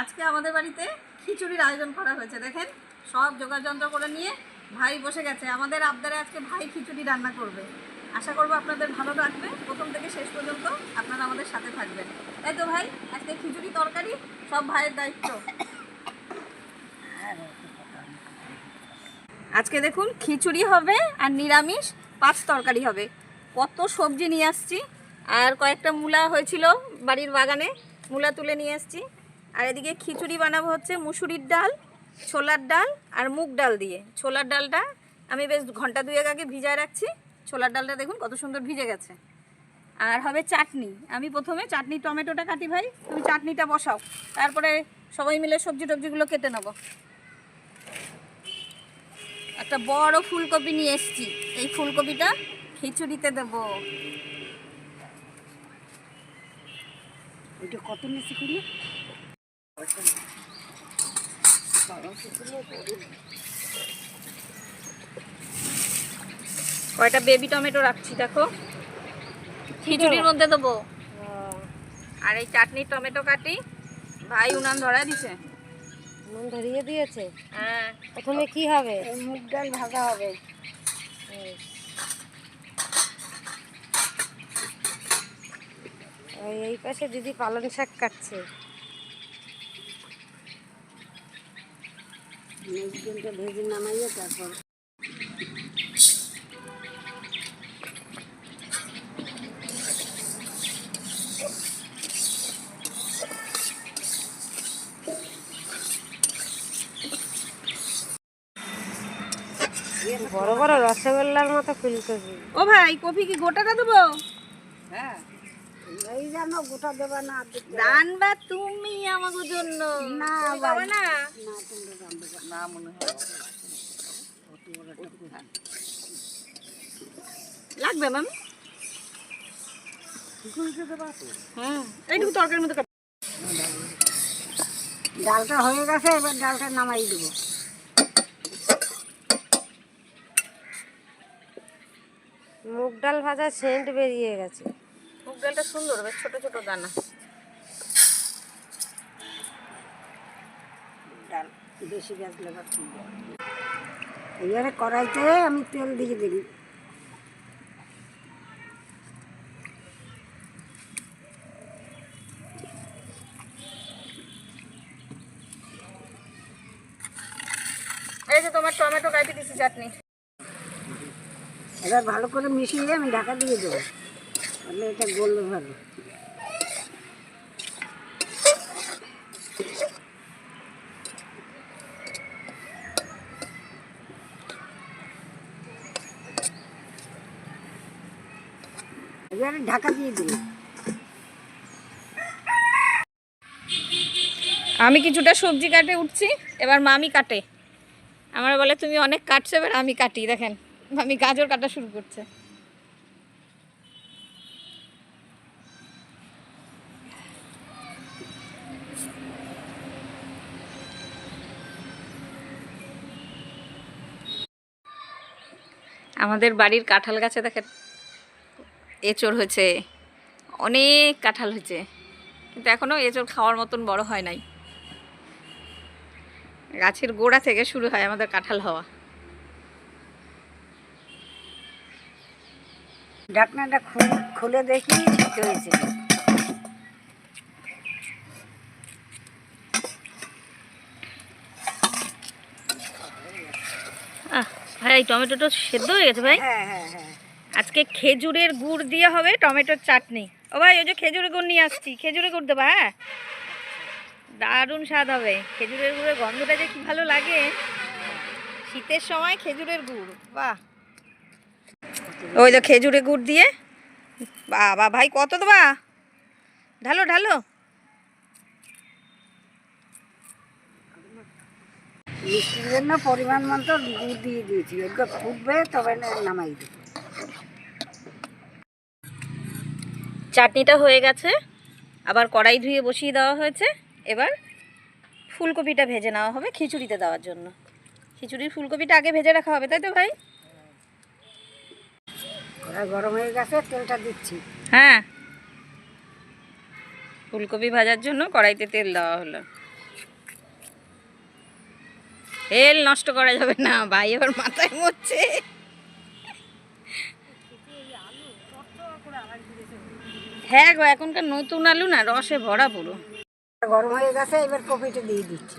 আজকে আমাদের বাড়িতে খিচুড়ির আয়োজন করা হয়েছে, দেখেন। সব যোগাযন্ত্র করে নিয়ে ভাই বসে গেছে। আমাদের আবদারে আজকে ভাই খিচুড়ি রান্না করবে। আশা করব আপনাদের ভালো লাগবে প্রথম থেকে শেষ পর্যন্ত আপনারা আমাদের সাথে থাকবেন। তাই তো ভাই, আজকে খিচুড়ি তরকারি, সব ভাইয়ের দায়িত্ব। আজকে দেখুন, খিচুড়ি হবে আর নিরামিষ পাঁচ তরকারি হবে। কত সবজি নিয়ে আসছি। আর কয়েকটা মূলা হয়েছিল বাড়ির বাগানে, মূলা তুলে নিয়ে আসছি। আর এদিকে খিচুড়ি বানাবো হচ্ছে মুসুরির ডাল, ছোলার ডাল আর মুগ ডাল দিয়ে। ছোলার ডালটা আমি বেশ ঘণ্টা দুয়েক আগে ভিজায় রাখছি। ছোলার ডালটা দেখুন কত সুন্দর ভিজে গেছে। আর হবে চাটনি। আমি প্রথমে চাটনি টমেটোটা কাটি ভাই, তুমি চাটনিটা বসাও। তারপরে সবাই মিলে সবজি টবজিগুলো কেটে নেব। একটা বড় ফুলকপি নিয়ে এসেছি। এই ফুলকপিটা খিচুড়িতে দেবো। ওইটা কত নিচে করি কয়টা বেবি টমেটো রাখছি দেখো? খিচুড়ির মধ্যে দেবো। আর এই চাটনির টমেটো কাটি। ভাই উনান ধরা দিছে। মন ধরিয়ে দিয়েছে? হ্যাঁ। প্রথমে কি হবে? মুগ ডাল ভাজা হবে। ওই এই পাশে দিদি পালং শাক কাটছে। ভেজে নামাইয়ে তারপর বড় বড় রসগোল্লার মতো ফুলকপি ও ভাই কপি কি গোটাটা দেবো? হ্যাঁ। এই জানো গোটা দেবা না রানবা তুমি। আমাকে জন্য। না, তুমি না? মনে হয় লাগবে তরকারির ডালটা হয়ে গেছে এবার ডালটা নামাই দেবো। মুগ ডাল ভাজা সেন্ট বেরিয়ে গেছে। মুগ ডালটা সুন্দর বেশ ছোট ছোট দানা। বেশি গাছলে বা এবারে কড়াইতে আমি তেল দিয়ে দিই এই যে তোমার টমেটো কাটি দিছি চাটনি। এবার ভালো করে মিশিয়ে আমি ঢাকা দিয়ে দেবো। তাহলে এটা গলবে ভালো ঢাকা দিয়ে আমি কিছুটা সবজি কাটে উঠছি, এবার মামি কাটে। আমার বলে, তুমি অনেক কাটছো, এবার আমি কাটি। দেখেন, মামি গাজর কাটা শুরু করছে। আমাদের বাড়ির কাঁঠাল গাছে দেখেন এচড় হয়েছে। অনেক কাঁঠাল হয়েছে। কিন্তু এখনও এঁচড় খাওয়ার মতন বড় হয় নাই। গাছের গোড়া থেকে শুরু হয় আমাদের কাঁঠাল হওয়া। ঢাকনাটা খুলে খুলে দেখি ঠিক হয়েছে। আহ ভাই টমেটোটা সেদ্ধ হয়ে গেছে ভাই? হ্যাঁ হ্যাঁ হ্যাঁ। আজকে খেজুরের গুড় দিয়ে হবে টমেটোর চাটনি। ও ভাই, ওই যে খেজুরের গুড় নিয়ে আসছি। খেজুরের গুড় দেবা হ্যাঁ? দারুণ স্বাদ হবে। খেজুরের গুড়ের গন্ধটা যে কি ভালো লাগে। শীতের সময় খেজুরের গুড়, বাহ। ওই যে খেজুরের গুড় দিয়ে। বাবা ভাই, কত দেবা? ঢালো ঢালো। মিষ্টির জন্য পরিমাণ মতো দুধ দিয়ে দিয়েছি। ফুটবে, তবে নামাই দেবো। চাটনিটা হয়ে গেছে। আবার কড়াই ধুয়ে বসিয়ে দেওয়া হয়েছে। এবার ফুলকপিটা ভেজে নেওয়া হবে খিচুড়িতে দেওয়ার জন্য। খিচুড়ির ফুলকপিটা আগে ভেজে রাখা হবে তাই তো ভাই? গরম হয়ে গেছে তেলটা দিচ্ছি। হ্যাঁ। ফুলকপি ভাজার জন্য কড়াইতে তেল দেওয়া হলো। তেল নষ্ট করা যাবে না ভাই এবার মাথায় মরছে। হ্যাঁ গো, এখনকার নতুন আলু না, রসে ভরা পুরো। গরম হয়ে গেছে, এবার কপিটা দিয়ে দিচ্ছি।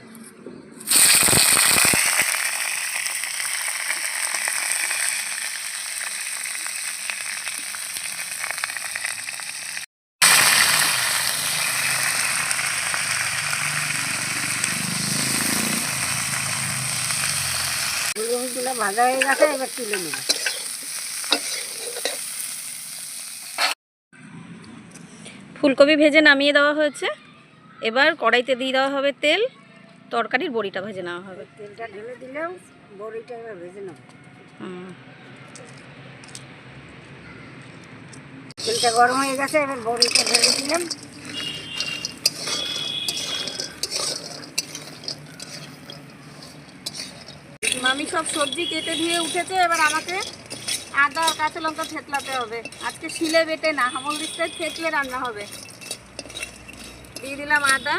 ভাজা হয়ে গেছে, এবার তুলে নেব। ফুলকপি ভেজে নামিয়ে দেওয়া হয়েছে। এবার কড়াইতে দিয়ে দেওয়া হবে তেল। তরকারির বড়িটা ভেজে নেওয়া হবে। তেলটা ঢেলে দিলেও বড়িটা এবার ভেজে নেব। তেলটা গরম হয়ে গেছে এবার বড়িটা ঢেলে দিলাম। মামি সব সবজি কেটে দিয়ে উঠেছে এবার আমাকে। আদা কাঁচা লঙ্কা থেতলাতে হবে। আজকে শিলে বেটে না হামল দিচ্ছে, থেতলে রান্না হবে। দিয়ে দিলাম আদা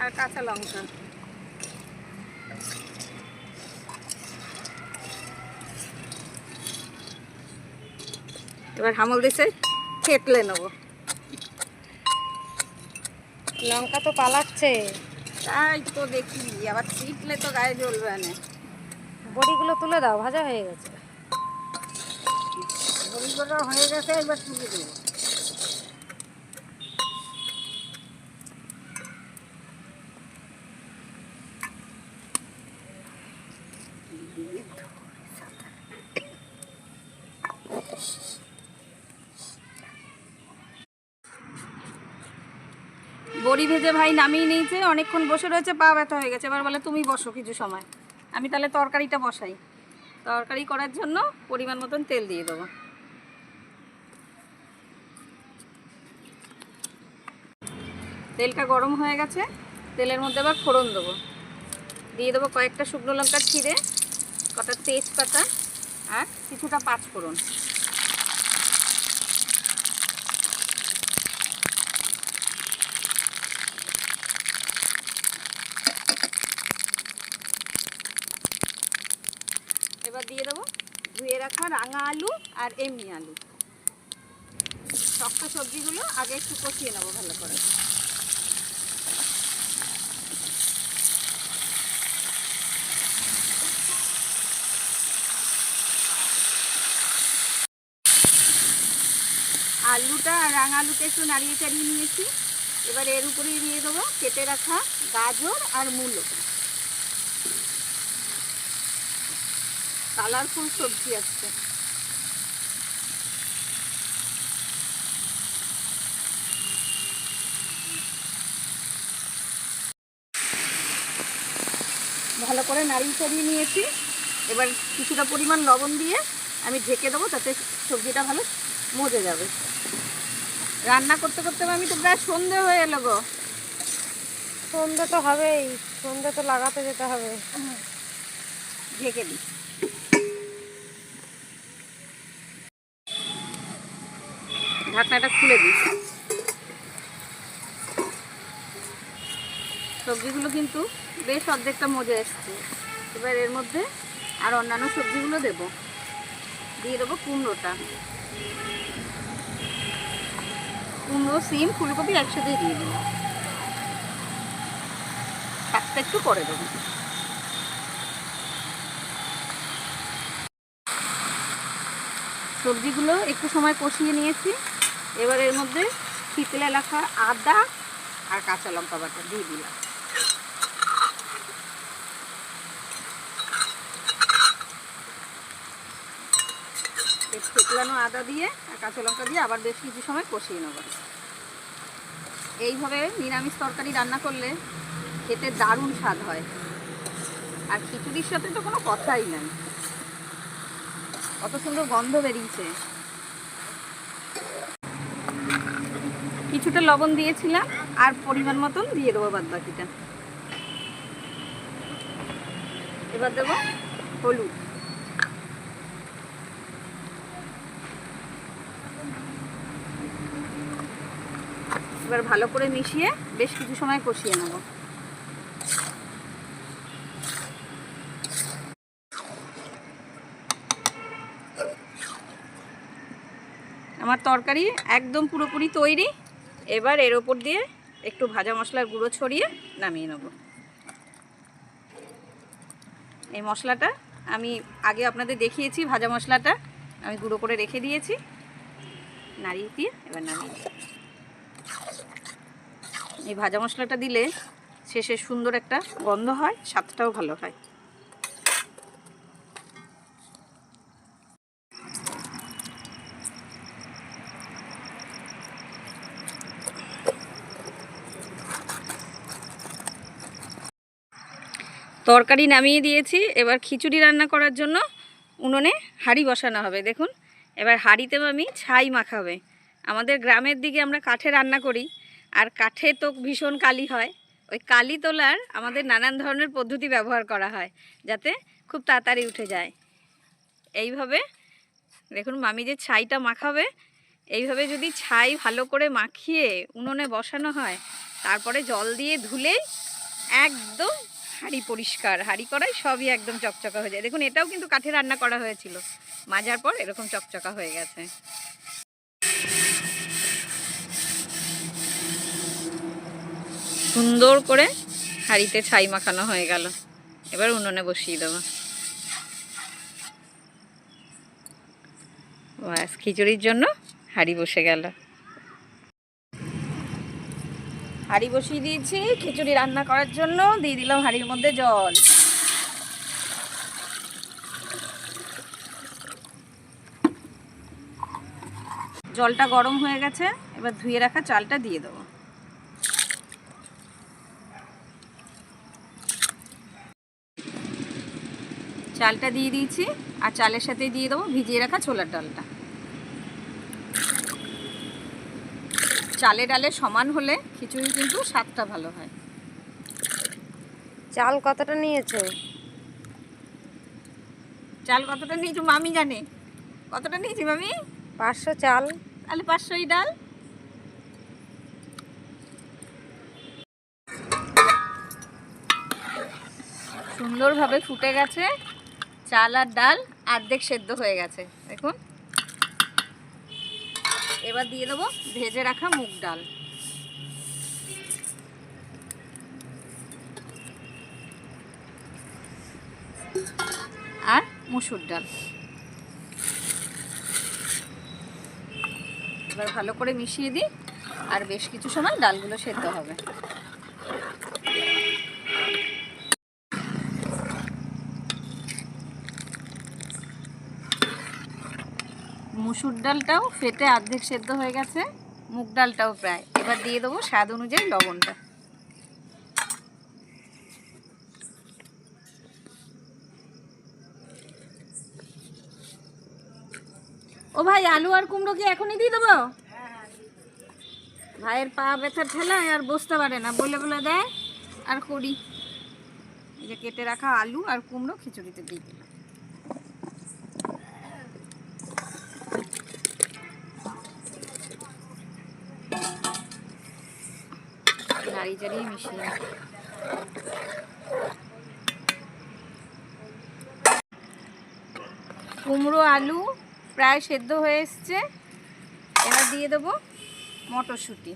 আর কাঁচা লঙ্কা। এবার হামল দিচ্ছে থেতলে নেব। লঙ্কা তো পালাচ্ছে। তাই তো দেখি, আবার ছিটলে তো গায়ে জ্বলবে না। বড়িগুলো তুলে দাও, ভাজা হয়ে গেছে। হয়ে গেছে, এবার বড়ি ভেজে ভাই নামিয়ে নিয়েছে, অনেকক্ষণ বসে রয়েছে, পা ব্যথা হয়ে গেছে। এবার বলে, তুমি বসো কিছু সময়। আমি তাহলে তরকারিটা বসাই। তরকারি করার জন্য পরিমাণ মতন তেল দিয়ে দেবো। তেলটা গরম হয়ে গেছে, তেলের মধ্যে আবার ফোড়ন দেবো। দিয়ে দেবো কয়েকটা শুকনো লঙ্কা ছিঁড়ে, কটা তেজপাতা আর কিছুটা পাঁচ ফোড়ন এবার দিয়ে দেবো ধুয়ে রাখা রাঙা আলু আর এমনি আলু। শক্ত সবজিগুলো আগে একটু কষিয়ে নেব ভালো করে আলুটা আর রাঙা আলুটা একটু নাড়িয়ে চাড়িয়ে নিয়েছি। এবার এর উপরেই দিয়ে দেবো কেটে রাখা গাজর আর মূলো। কালারফুল সবজি আসছে। ভালো করে নাড়িয়ে চাড়িয়ে নিয়েছি। এবার কিছুটা পরিমাণ লবণ দিয়ে আমি ঢেকে দেবো তাতে সবজিটা ভালো মজে যাবে। রান্না করতে করতে আমি তো প্রায় সন্ধে হয়ে এলো গো। সন্ধে তো হবেই সন্ধে তো লাগাতে যেতে হবে। ঢেকে দিই। ঢাকনাটা খুলে দিই। সবজিগুলো কিন্তু বেশ অর্ধেকটা মজে এসছে। এবার এর মধ্যে আর অন্যান্য সবজিগুলো দেব। দিয়ে দেবো কুমড়োটা। কুমড়ো, সিম, ফুলকপি একসাথে দিয়ে দিলাম। শাকটা একটু করে দেবো। সবজিগুলো একটু সময় কষিয়ে নিয়েছি। এবার এর মধ্যে শীতলা এলাকা আদা আর কাঁচা লঙ্কা বাটা দিয়ে দিলাম। থেতলানো আদা দিয়ে আর কাঁচা লঙ্কা দিয়ে আবার বেশ কিছু সময় কষিয়ে নেব। এইভাবে নিরামিষ তরকারি রান্না করলে খেতে দারুণ স্বাদ হয়। আর খিচুড়ির সাথে তো কোনো কথাই নাই। কত সুন্দর গন্ধ বেরিয়েছে। কিছুটা লবণ দিয়েছিলাম আর পরিমাণ মতন দিয়ে দেবো বাদ বাকিটা এবার দেবো হলুদ। এবার ভালো করে মিশিয়ে বেশ কিছু সময় কষিয়ে নেব। আমার তরকারি একদম পুরোপুরি তৈরি। এবার এর ওপর দিয়ে একটু ভাজা মশলার গুঁড়ো ছড়িয়ে নামিয়ে নেব। এই মশলাটা আমি আগে আপনাদের দেখিয়েছি, ভাজা মশলাটা আমি গুঁড়ো করে রেখে দিয়েছি। নাড়িয়ে দিয়ে এবার নামিয়ে এই ভাজা মশলাটা দিলে শেষে সুন্দর একটা গন্ধ হয়, স্বাদটাও ভালো হয়। তরকারি নামিয়ে দিয়েছি। এবার খিচুড়ি রান্না করার জন্য উনুনে হাঁড়ি বসানো হবে। দেখুন, এবার হাঁড়িতেও আমি ছাই মাখাবে। আমাদের গ্রামের দিকে আমরা কাঠে রান্না করি। আর কাঠে তো ভীষণ কালি হয়। ওই কালি তোলার আমাদের নানান ধরনের পদ্ধতি ব্যবহার করা হয়, যাতে খুব তাড়াতাড়ি উঠে যায়। এইভাবে দেখুন মামি যে ছাইটা মাখাবে, এইভাবে যদি ছাই ভালো করে মাখিয়ে উনুনে বসানো হয়, তারপরে জল দিয়ে ধুলেই একদম হাঁড়ি পরিষ্কার। হাঁড়ি করাই সবই একদম চকচকা হয়ে যায়। দেখুন এটাও কিন্তু কাঠে রান্না করা হয়েছিল। মাজার পর এরকম চকচকা হয়ে গেছে। সুন্দর করে হাঁড়িতে ছাই মাখানো হয়ে গেল। এবার উনুনে বসিয়ে দেবো। ব্যাস, খিচুড়ির জন্য হাঁড়ি বসে গেল। হাঁড়ি বসিয়ে দিয়েছি, খিচুড়ি রান্না করার জন্য। দিয়ে দিলাম হাঁড়ির মধ্যে জল। জলটা গরম হয়ে গেছে, এবার ধুয়ে রাখা চালটা দিয়ে দেবো। চালটা দিয়ে দিয়েছি আর চালের সাথে দিয়ে দেবো ভিজিয়ে রাখা ছোলার ডালটা। চালে ডালে সমান হলে খিচুড়ি কিন্তু স্বাদটা ভালো হয়। চাল কতটা নিয়েছো? চাল কতটা নিয়েছো মামি জানে। কতটা নিয়েছি মামি? পাঁচশো চাল। তাহলে পাঁচশোই ডাল। সুন্দরভাবে ফুটে গেছে। চাল আর ডাল অর্ধেক সেদ্ধ হয়ে গেছে। দেখুন। এবার দিয়ে দেবো ভেজে রাখা মুগ ডাল। আর মুসুর ডাল। এবার ভালো করে মিশিয়ে দিই, আর বেশ কিছু সময় ডালগুলো সেদ্ধ হবে। মুসুর ডালটাও ফেটে অর্ধেক সেদ্ধ হয়ে গেছে, মুগ ডালটাও প্রায়। এবার দিয়ে দেবো স্বাদ অনুযায়ী লবণটা। ও ভাই, আলু আর কুমড়ো কি এখনই দিয়ে দেবো? ভাইয়ের পা ব্যথার ঠেলায় আর বসতে পারে না। বলে বলে দেয়, আর করি। এই যে কেটে রাখা আলু আর কুমড়ো খিচুড়িতে দিয়ে দিলাম। কুমড়ো, আলু প্রায় সেদ্ধ হয়ে এসছে। এবার দিয়ে দেবো মটরশুঁটি।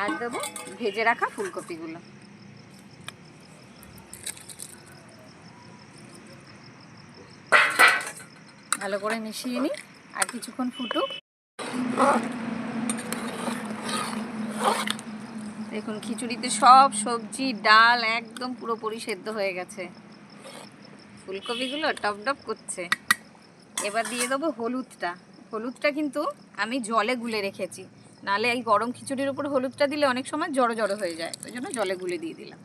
আর দেবো ভেজে রাখা ফুলকপিগুলো। ভালো করে মিশিয়ে নিই আর কিছুক্ষণ ফুটুক। দেখুন, খিচুড়িতে সব সবজি, ডাল একদম পুরোপুরি সেদ্ধ হয়ে গেছে। ফুলকপিগুলো টপ টপ করছে। এবার দিয়ে দেবো হলুদটা। হলুদটা কিন্তু আমি জলে গুলে রেখেছি। নালে এই গরম খিচুড়ির উপর হলুদটা দিলে অনেক সময় জড়ো জড়ো হয়ে যায়। ওই জন্য জলে গুলে দিয়ে দিলাম।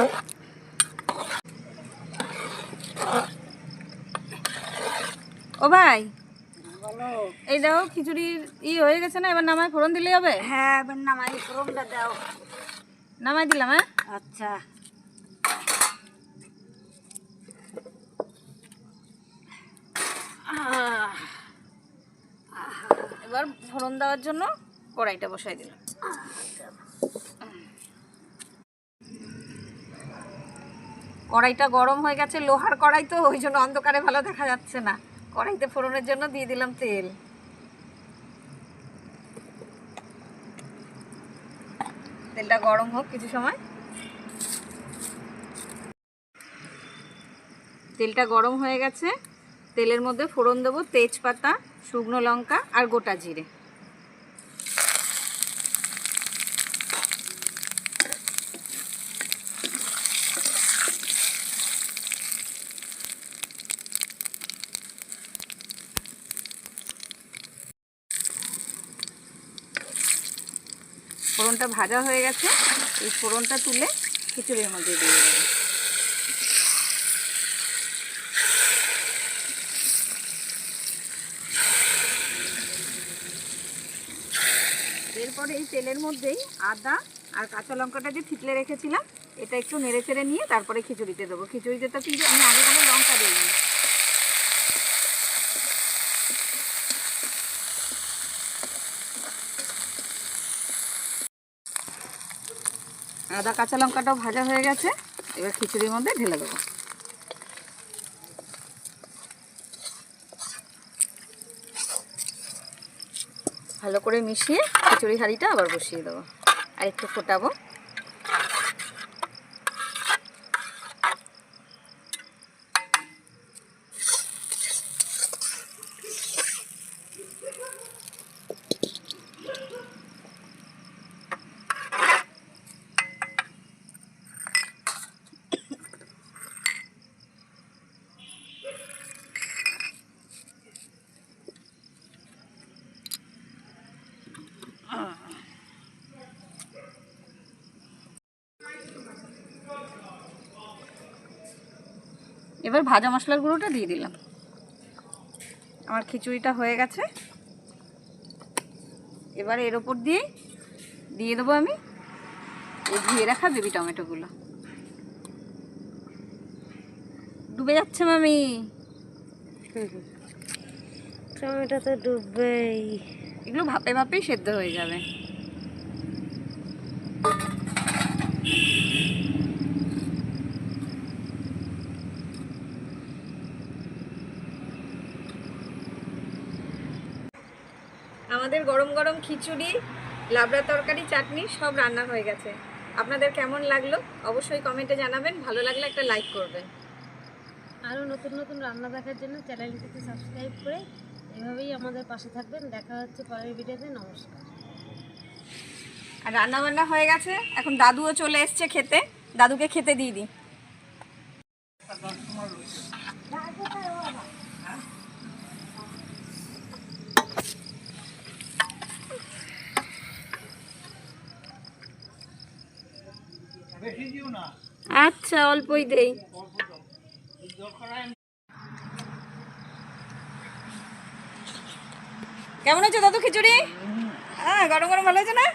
ও ভাই এই খিচুড়ির ই হয়ে গেছে না এবার নামায় ফোড়ন দিলে হবে? হ্যাঁ এবার নামাই ফোড়নটা দাও। নামাই দিলাম হ্যাঁ? আচ্ছা। এবার ফোড়ন দেওয়ার জন্য কড়াইটা বসাই দিলাম। কড়াইটা গরম হয়ে গেছে লোহার কড়াই তো ওই জন্য অন্ধকারে ভালো দেখা যাচ্ছে না। কড়াইতে ফোড়নের জন্য দিয়ে দিলাম তেল। তেলটা গরম হোক কিছু সময়। তেলটা গরম হয়ে গেছে। তেলের মধ্যে ফোড়ন দেবো তেজপাতা, শুকনো লঙ্কা আর গোটা জিরে। ফোড়নটা ভাজা হয়ে গেছে, এই ফোড়নটা তুলে খিচুড়ির মধ্যে দিয়ে দেবো। এরপরে এই তেলের মধ্যেই আদা আর কাঁচা লঙ্কাটা যে থিতলে রেখেছিলাম, এটা একটু নেড়ে চেড়ে নিয়ে তারপরে খিচুড়িতে দেবো। খিচুড়িতে তো কিন্তু আমি আগে কোনো লঙ্কা দিইনি। আদা, কাঁচা লঙ্কাটাও ভাজা হয়ে গেছে। এবার খিচুড়ির মধ্যে ঢেলে দেবো। ভালো করে মিশিয়ে খিচুড়ি হাঁড়িটা আবার বসিয়ে দেবো। আর একটু ফোটাবো। এবার ভাজা মশলার গুঁড়োটা দিয়ে দিলাম। আমার খিচুড়িটা হয়ে গেছে। এবার এর ওপর দিয়ে দিয়ে দেবো আমি এই ধুয়ে রাখা বেবি টমেটোগুলো। ডুবে যাচ্ছে মামি। টমেটো তো ডুববেই। এগুলো ভাপে ভাপেই সেদ্ধ হয়ে যাবে আমাদের গরম গরম খিচুড়ি লাবড়া তরকারি চাটনি সব রান্না হয়ে গেছে। আপনাদের কেমন লাগল? অবশ্যই কমেন্টে জানাবেন। ভালো লাগলে একটা লাইক করবেন। আরও নতুন নতুন রান্না দেখার জন্য চ্যানেলটিতে সাবস্ক্রাইব করে এভাবেই আমাদের পাশে থাকবেন। দেখা হচ্ছে পরের ভিডিওতে। নমস্কার। আর রান্না বান্না হয়ে গেছে। এখন দাদুও চলে এসছে খেতে। দাদুকে খেতে দিয়ে দিই। আচ্ছা অল্পই দেই। কেমন আছো দাদু খিচুড়ি? হ্যাঁ গরম গরম ভালো হয়েছে না?